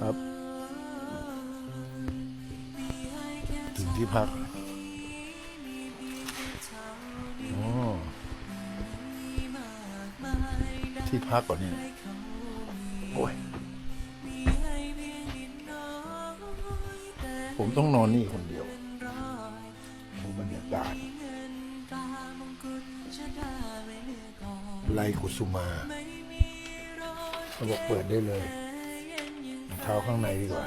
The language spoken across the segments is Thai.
ครับ ถึงที่พักอ๋อที่พักก่อนนี่โอ้ย ผมต้องนอนนี่คนเดียวดูบรรยากาศไลกุสุมาเขาบอกเปิดได้เลยรอง เท้าข้างในดีกว่า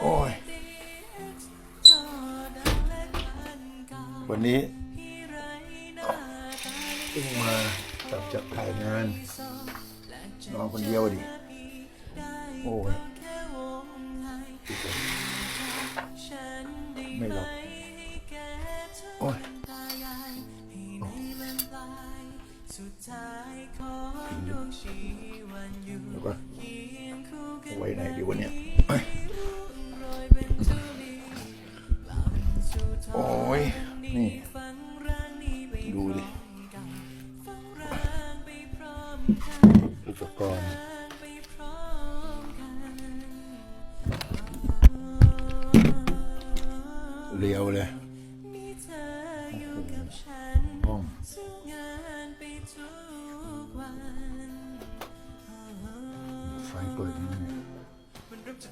โอ้ย วันนี้เพิ่งมากลับจากถ่ายงานนอนคนเดียวดิ โอ้ย ไม่หลับ โอ้ย ว้ไหนดีวะเนี่ยเอ้ยโอ้ย นี่ ดูดิ อุปกรณ์เรียวเลยห้องไฟเปิดยังไงมัน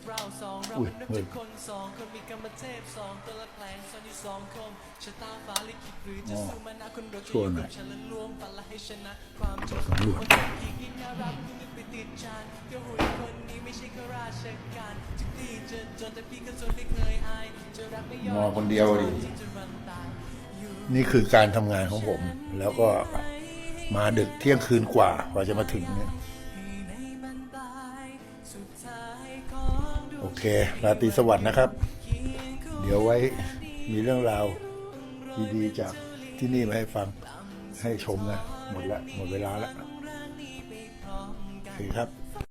เริ่มจากเราสองเราอุ้ยมันเริ่มเฮ้ยจากคนสองคนมีกรรมเทพสองตัวละแปลงซ้อนอยู่สองคมชะตาฟ้าลิขิตหรือจะสู้มานะคนเราจะชอวนยู่หน่กัอยบฉันและรวมฝันและให้ชนะความจนสำรวจคนหญิงที่น่ารักที่นึกไปติดฉันเดี๋ยวหุ่ยคนนี้ไม่ใช่ข้าราชการถึงที่จนจนแต่พี่ก็จนไม่เคยอายจะรักไม่ยอมนอนคนเดียวดิที่จะรันตายอยู่นี่คือการทำงานของผม แล้วก็มาดึกเที่ยงคืนกว่า กว่าจะมาถึงเนี่ย อเค ราตรีสวัสดิ์นะครับ เดี๋ยวไว้มีเรื่องราวดีๆจากที่นี่มาให้ฟังให้ชมนะ หมดละ หมดเวลาละโอเคครับ